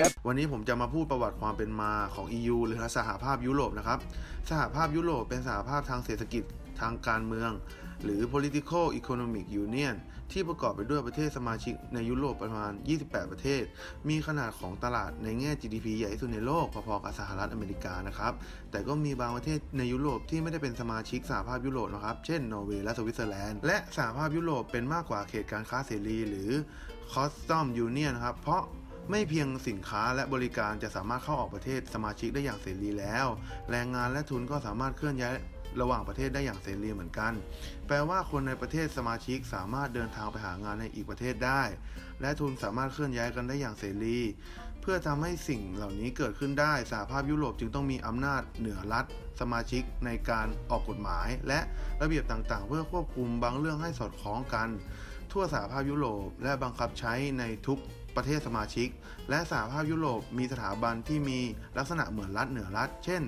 ครับ วันนี้ผมจะมาพูดประวัติความเป็นมาของ EU หรือสหภาพยุโรปนะครับ สหภาพยุโรปเป็นสหภาพทางเศรษฐกิจทางการเมือง หรือ political economic union ที่ประกอบไปด้วยประเทศสมาชิกในยุโรปประมาณ 28 ประเทศ มีขนาดของตลาดในแง่ GDP ใหญ่ที่สุดในโลกพอๆกับสหรัฐอเมริกานะครับ แต่ก็มีบางประเทศในยุโรปที่ไม่ได้เป็นสมาชิกสหภาพยุโรปนะครับ เช่น นอร์เวย์และสวิตเซอร์แลนด์ และสหภาพยุโรปเป็นมากกว่าเขตการค้าเสรีหรือ Custom Union นะครับ เพราะ ไม่เพียงสินค้าและบริการจะสามารถเข้าออกประเทศสมาชิกได้อย่างเสรีแล้ว แรงงานและทุนก็สามารถเคลื่อนย้ายระหว่างประเทศได้อย่างเสรีเหมือนกัน แปลว่าคนในประเทศสมาชิกสามารถเดินทางไปหางานในอีกประเทศได้ และทุนสามารถเคลื่อนย้ายกันได้อย่างเสรี เพื่อทำให้สิ่งเหล่านี้เกิดขึ้นได้สหภาพยุโรปจึงต้องมีอำนาจเหนือรัฐ สมาชิกในการออกกฎหมาย และระเบียบต่างๆ เพื่อควบคุมบางเรื่องให้สอดคล้องกัน ทั่วสหภาพยุโรปและบังคับใช้ในทุก ประเทศสมาชิก และสหภาพยุโรปมีสถาบันที่มีลักษณะเหมือนรัฐเหนือรัฐ เช่น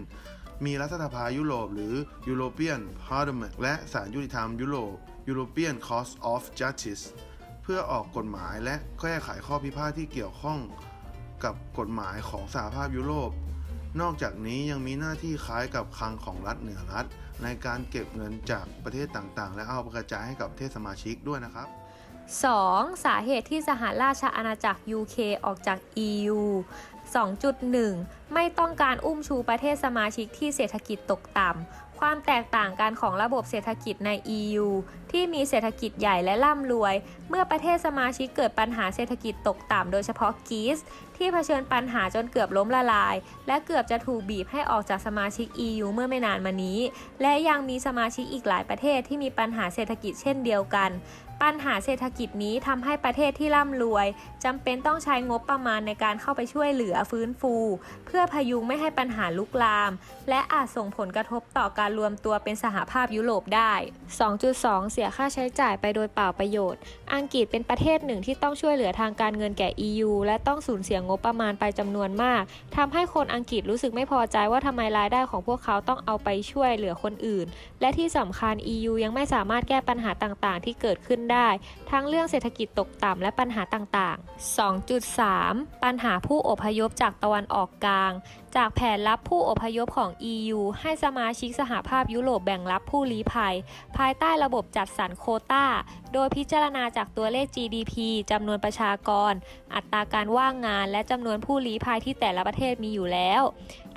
มีรัฐสภายุโรปหรือ European Parliament และศาลยุติธรรมยุโรป European Court of Justice เพื่อออกกฎหมายและแก้ไขข้อพิพาทที่เกี่ยวข้องกับกฎหมายของสหภาพยุโรป นอกจากนี้ยังมีหน้าที่คล้ายกับคลังของรัฐเหนือรัฐ ในการเก็บเงินจากประเทศต่างๆ และเอาไปกระจายให้กับประเทศสมาชิกด้วยนะครับ 2. สาเหตุที่สหราชอาณาจักร UK ออกจาก EU 2.1 ไม่ต้องการอุ้มชูประเทศสมาชิกที่เศรษฐกิจตกต่ำ ความแตกต่างกันของระบบเศรษฐกิจใน EU ที่มีเศรษฐกิจใหญ่และร่ำรวย เมื่อประเทศสมาชิกเกิดปัญหาเศรษฐกิจตกต่ำ โดยเฉพาะกรีซที่เผชิญปัญหาจนเกือบล้มละลาย และเกือบจะถูกบีบให้ออกจากสมาชิก EU เมื่อไม่นานมานี้ และยังมีสมาชิกอีกหลายประเทศที่มีปัญหาเศรษฐกิจเช่นเดียวกัน ปัญหาเศรษฐกิจนี้ทำให้ประเทศที่ร่ำรวยจำเป็นต้องใช้งบประมาณในการเข้าไปช่วยเหลือฟื้นฟู เพื่อพยุงไม่ให้ปัญหาลุกลาม และอาจส่งผลกระทบต่อการรวมตัวเป็นสหภาพยุโรปได้ 2.2 เสียค่าใช้จ่ายไปโดยเปล่าประโยชน์ อังกฤษเป็นประเทศหนึ่งที่ต้องช่วยเหลือทางการเงินแก่ EU และต้องสูญเสียงบประมาณไปจำนวนมากทำให้คนอังกฤษรู้สึกไม่พอใจว่าทำไมรายได้ของพวกเขาต้องเอาไปช่วยเหลือคนอื่น และที่สำคัญ EU ยังไม่สามารถแก้ปัญหาต่างๆ ที่เกิดขึ้นได้ทั้งเรื่องเศรษฐกิจตกต่ำและปัญหาต่างๆ 2.3 ปัญหาผู้อพยพจากตะวันออกกลาง จากแผนรับผู้อพยพของ EU ให้สมาชิกสหภาพยุโรปแบ่งรับผู้ลี้ภัย ภายใต้ระบบจัดสรรโคตาโดยพิจารณาจากตัวเลข GDP จำนวนประชากร อัตราการว่างงาน และจำนวนผู้ลี้ภัยที่แต่ละประเทศมีอยู่แล้ว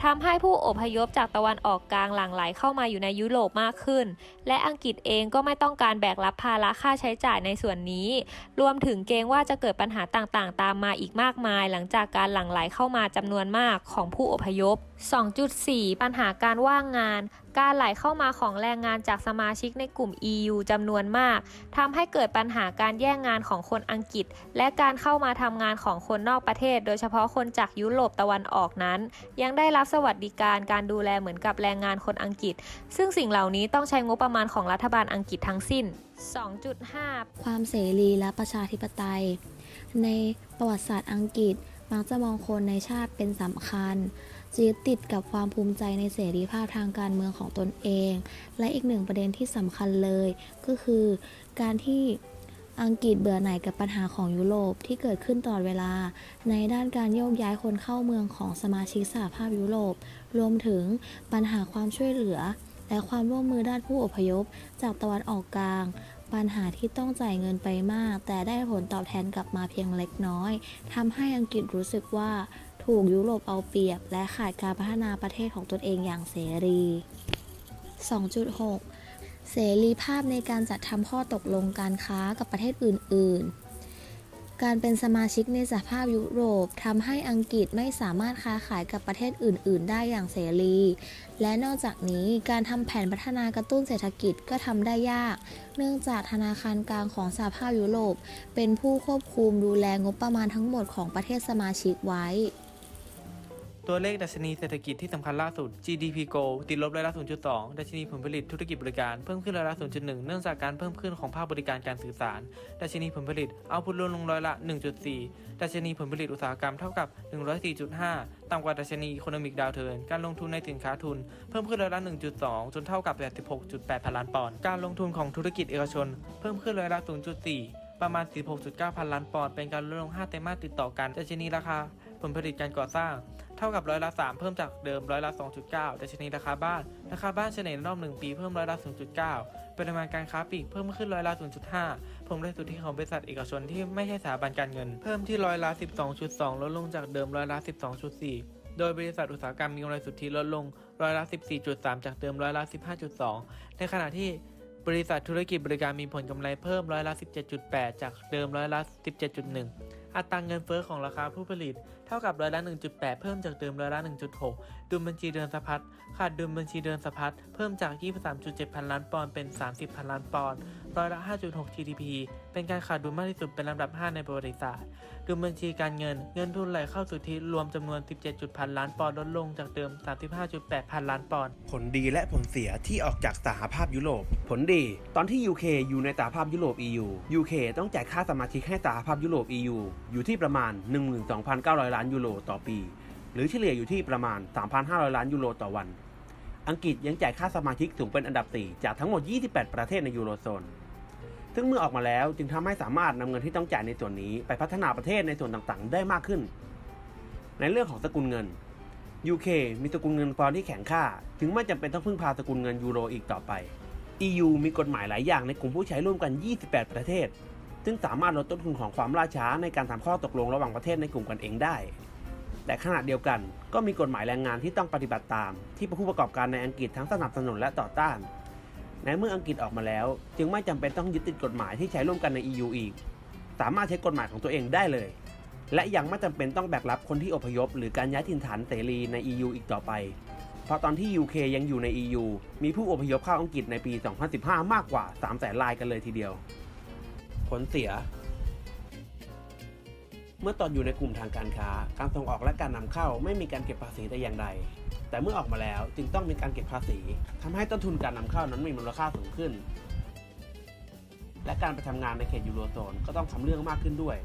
ทำให้ผู้อพยพจากตะวันออกกลางหลั่งไหลเข้ามาอยู่ในยุโรปมากขึ้น และอังกฤษเองก็ไม่ต้องการแบกรับภาระค่าใช้จ่ายในส่วนนี้ รวมถึงเกรงว่าจะเกิดปัญหาต่างๆ ตามมาอีกมากมาย หลังจากการหลั่งไหลเข้ามาจำนวนมากของผู้อพยพ 2.4 ปัญหาการว่างงาน การไหลเข้ามาของแรงงานจากสมาชิกในกลุ่ม EU จำนวนมากทำให้เกิดปัญหาการแย่งงานของคนอังกฤษ และการเข้ามาทำงานของคนนอกประเทศ โดยเฉพาะคนจากยุโรปตะวันออกนั้น ยังได้รับสวัสดิการการดูแลเหมือนกับแรงงานคนอังกฤษ ซึ่งสิ่งเหล่านี้ต้องใช้งบประมาณของรัฐบาลอังกฤษทั้งสิ้น 2.5 ความเสรีและประชาธิปไตย ในประวัติศาสตร์อังกฤษมักจะมองคนในชาติเป็นสำคัญ จะยึดติดกับความภูมิใจในเสรีภาพทางการเมืองของตนเอง และอีกหนึ่งประเด็นที่สำคัญเลย ก็คือ การที่อังกฤษเบื่อหน่ายกับปัญหาของยุโรปที่เกิดขึ้นตลอดเวลา ในด้านการโยกย้ายคนเข้าเมืองของสมาชิกสหภาพยุโรป รวมถึงปัญหาความช่วยเหลือ และความร่วมมือด้านผู้อพยพ จากตะวันออกกลาง ปัญหาที่ต้องจ่ายเงินไปมาก แต่ได้ผลตอบแทนกลับมาเพียงเล็กน้อยทำให้อังกฤษรู้สึกว่า ถูกยุโรปเอาเปรียบ และขาดการพัฒนาประเทศของตนเองอย่างเสรี 2.6 เสรีภาพในการจัดทำข้อตกลงการค้ากับประเทศอื่น ๆ การเป็นสมาชิกในสหภาพยุโรปทำให้อังกฤษไม่สามารถค้าขายกับประเทศอื่น ๆ ได้อย่างเสรี และนอกจากนี้การทำแผนพัฒนากระตุ้นเศรษฐกิจก็ทำได้ยาก เนื่องจากธนาคารกลางของสหภาพยุโรป เป็นผู้ควบคุมดูแลงบประมาณทั้งหมดของประเทศสมาชิกไว้ ตัวเลขดัชนีเศรษฐกิจที่สำคัญล่าสุด GDP Go ติดลบร้อยละ 0.2 ดัชนีผลผลิตธุรกิจบริการเพิ่มขึ้นร้อยละ 0.1 เนื่องจากการเพิ่มขึ้นของภาคบริการการสื่อสาร ดัชนีผลผลิตเอาพุทลดลงร้อยละ 1.4 ดัชนีผลผลิตอุตสาหกรรมเท่ากับ 104.5 ต่ำกว่าดัชนีอีโคโนมิกดาวเทิร์นการลงทุนในสินค้าทุน เพิ่มขึ้นร้อยละ 1.2 จนเท่ากับ 86.8 พันล้านปอนด์ การลงทุนของธุรกิจเอกชน เพิ่มขึ้นร้อยละ 0.4 ประมาณ16.9 พันล้านปอนด์ เป็นการลดลง 5 ไตรมาสติดต่อกัน ดัชนีราคาผลผลิตการก่อสร้าง เท่ากับร้อยละ 3 เพิ่มจากเดิมร้อยละ 2.9 ดัชนีราคาบ้าน ราคาบ้านเฉลี่ยในรอบ 1 ปีเพิ่มร้อยละ 0.9 ปริมาณการค้าปลีกเพิ่มขึ้นร้อยละ 0.5ผมได้สุทธิของบริษัทเอกชนที่ไม่ใช่สถาบันการเงิน เพิ่มที่ร้อยละ 12.2 ลดลงจากเดิมร้อยละ 12.4 โดยบริษัทอุตสาหกรรมมีกำไรสุทธิลดลงร้อยละ 14.3 จากเดิมร้อยละ 15.2 ในขณะที่บริษัทธุรกิจบริการมีผลกำไรเพิ่มร้อยละ 17.8 จากเดิมร้อยละ 17.1 อัตราเงินเฟ้อของราคาผู้ผลิต เท่ากับร้อยละ 1.8 เพิ่มจากเดิมร้อยละ 1.6 ดุลบัญชีเดินสะพัดขาดดุลบัญชีเดินสะพัดเพิ่มจาก 23.7 พันล้านปอนด์เป็น 30 พันล้านปอนด์ร้อยละ 5.6 GDP เป็นการขาดดุลมากที่สุดเป็นลำดับ 5 ในประวัติศาสตร์ดุลบัญชีการเงินเงินทุนไหลเข้าสุทธิรวมจำนวน 17พันล้านปอนด์ลดลงจากเดิม 35.8 พันล้านปอนด์ผลดีและผลเสียที่ออกจากสหภาพยุโรป ผลดี ตอนที่ UK อยู่ในสหภาพยุโรป EU UK ต้องจ่ายค่าสมาชิกให้สหภาพยุโรป EU อยู่ที่ประมาณ 12,900ล้านยูโรต่อปี หรือเฉลี่ยอยู่ที่ประมาณ 3,500 ล้านยูโรต่อวัน อังกฤษยังจ่ายค่าสมาชิกสูงเป็นอันดับ 4 จากทั้งหมด 28 ประเทศในยูโรโซน ซึ่งเมื่อออกมาแล้วจึงทำให้สามารถนำเงินที่ต้องจ่ายในส่วนนี้ไปพัฒนาประเทศในส่วนต่างๆ ได้มากขึ้น ในเรื่องของสกุลเงิน UK มีสกุลเงินปอนด์ที่แข็งค่า ถึงไม่จำเป็นต้องพึ่งพาสกุลเงินยูโรอีกต่อไป EU มีกฎหมายหลายอย่างในกลุ่มผู้ใช้ร่วมกัน 28 ประเทศ ซึ่งสามารถลดต้นทุนของความล่าช้าในการทำข้อตกลงระหว่างประเทศในกลุ่มกันเองได้ แต่ขณะเดียวกันก็มีกฎหมายแรงงานที่ต้องปฏิบัติตาม ที่ผู้ประกอบการในอังกฤษทั้งสนับสนุนและต่อต้านในเมื่ออังกฤษออกมาแล้ว จึงไม่จำเป็นต้องยึดติดกฎหมายที่ใช้ร่วมกันใน EU อีก สามารถใช้กฎหมายของตัวเองได้เลย และยังไม่จำเป็นต้องแบกรับคนที่อพยพ หรือการย้ายถิ่นฐานเสรีใน EU อีกต่อไป เพราะตอนที่ UK ยังอยู่ใน EU มีผู้อพยพเข้าอังกฤษในปี 2015 มากกว่า3แสนรายกันเลยทีเดียว ผลเสีย เมื่อตอนอยู่ในกลุ่มทางการค้า การส่งออกและการนำเข้าไม่มีการเก็บภาษีแต่อย่างใด แต่เมื่อออกมาแล้วจึงต้องมีการเก็บภาษีทำให้ต้นทุนการนำเข้านั้นมีมูลค่าสูงขึ้น และการไปทำงานในเขตยูโรโซนก็ต้องทำเรื่องมากขึ้นด้วย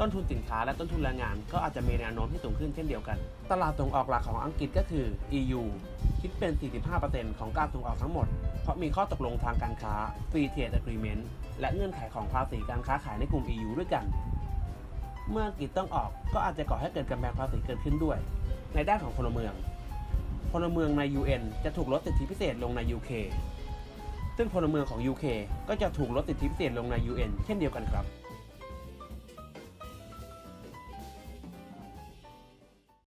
ต้นทุนสินค้าและต้นทุนแรงงาน ก็อาจจะมีแนวโน้มที่สูงขึ้นเช่นเดียวกัน ตลาดส่งออกหลักของอังกฤษก็คือ EU คิดเป็น 45%ของการส่งออกทั้งหมด เพราะมีข้อตกลงทางการค้า Free Trade Agreement และเงื่อนไขของภาษีการค้าขายในกลุ่ม EU ด้วยกัน เมื่ออังกฤษต้องออกก็อาจจะก่อให้เกิดกำแพงภาษีเกิดขึ้นด้วย ในด้านของพลเมือง พลเมืองใน UN จะถูกลดสิทธิพิเศษลงใน UK ซึ่งพลเมืองของ UK ก็จะถูกลดสิทธิพิเศษลงใน UN เช่นเดียวกันครับ